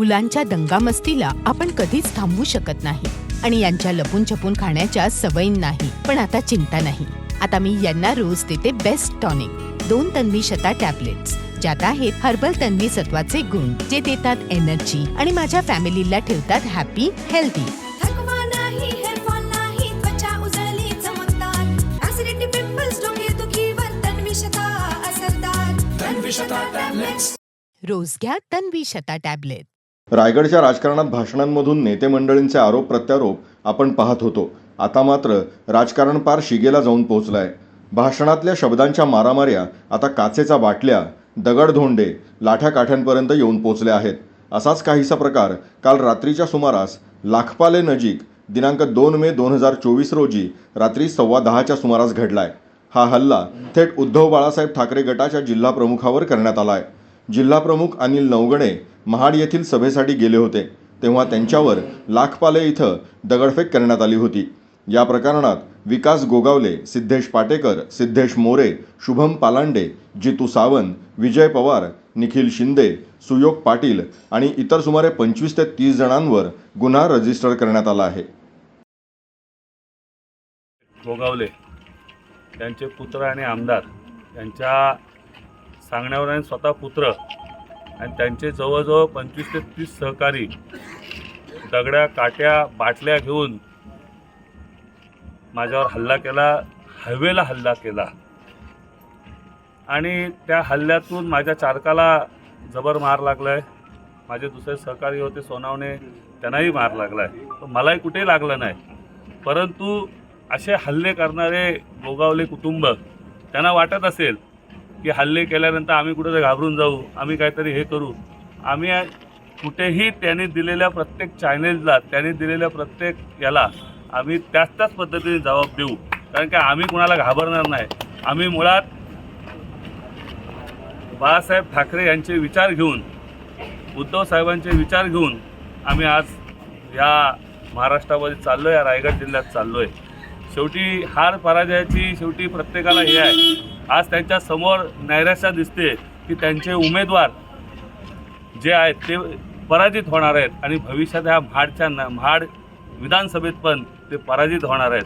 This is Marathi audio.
मुलांच्या दंगामस्तीला आपण कधीच थांबवू शकत नाही. आणि यांच्या लपून छपून खाण्याच्या सवयी नाही. पण आता चिंता नाही. आता मी यांना रोज देते बेस्ट टॉनिक दोन तन्वी शता टॅबलेट्स ज्यात आहेत हर्बल तन्वी सत्वाचे गुण जे देतात एनर्जी आणि माझ्या फॅमिलीला ठेवतात हॅपी हेल्दी रोज घ्या तन्वी शता टॅबलेट रायगडच्या राजकारणात भाषणांमधून नेते मंडळींचे आरोप प्रत्यारोप आपण पाहत होतो. आता मात्र राजकारण पार शिगेला जाऊन पोहोचलाय. भाषणातल्या शब्दांच्या मारामाऱ्या आता काचेचा बाटल्या दगडधोंडे लाठ्याकाठ्यांपर्यंत येऊन पोचल्या आहेत. असाच काहीसा प्रकार काल रात्रीच्या सुमारास लाखपाले नजीक दिनांक दोन मे दोन हजार चोवीस रोजी रात्री सव्वा दहाच्या सुमारास घडलाय. हा हल्ला थेट उद्धव बाळासाहेब ठाकरे गटाच्या जिल्हा प्रमुखावर करण्यात आलाय. आहे जिल्हाप्रमुख अनिल नवगणे महाड येथील सभेसाठी गेले होते तेव्हा त्यांच्यावर लाखपाले इथं दगडफेक करण्यात आली होती. या प्रकरणात विकास गोगावले सिद्धेश पाटेकर सिद्धेश मोरे शुभम पालांडे जितू सावंत विजय पवार निखिल शिंदे सुयोग पाटील आणि इतर सुमारे पंचवीस ते तीस जणांवर गुन्हा रजिस्टर करण्यात आला आहे. गोगावले त्यांचे पुत्र आणि आमदार यांच्या सांगण्यावर आणि स्वतः पुत्र आणि त्यांचे जवळजवळ पंचवीस ते तीस सहकारी दगड्या काट्या बाटल्या घेऊन माझ्यावर हल्ला केला हवेला हल्ला केला. आणि त्या हल्ल्यातून माझ्या चालकाला जबर मार लागला आहे माझे दुसरे सहकारी होते सोनावणे त्यांनाही मार लागला आहे पण मलाही कुठेही लागलं नाही. परंतु असे हल्ले करणारे गोगावले कुटुंब त्यांना वाटत असेल की हल्ले केल्यानंतर आम्ही कुठेतरी घाबरून जाऊ आम्ही काहीतरी हे करू. आम्ही कुठेही त्यांनी दिलेल्या प्रत्येक चॅनेलला त्यांनी दिलेल्या प्रत्येक याला आम्ही त्याच त्याच पद्धतीने जबाब देऊ. कारण की आम्ही कुणाला घाबरणार नाही. आम्ही मुळात बाळासाहेब ठाकरे यांचे विचार घेऊन उद्धव साहेबांचे विचार घेऊन आम्ही आज या महाराष्ट्रामध्ये चाललो आहे या रायगड जिल्ह्यात चाललो आहे शेवटी हार पराजयाची शेवटी प्रत्येकाला हे आहे. आज त्यांच्यासमोर नैराश्या दिसते की त्यांचे उमेदवार जे आहेत ते पराजित होणार आहेत आणि भविष्यात ह्या म्हाडच्या न- म्हाड विधानसभेत पण ते पराजित होणार आहेत.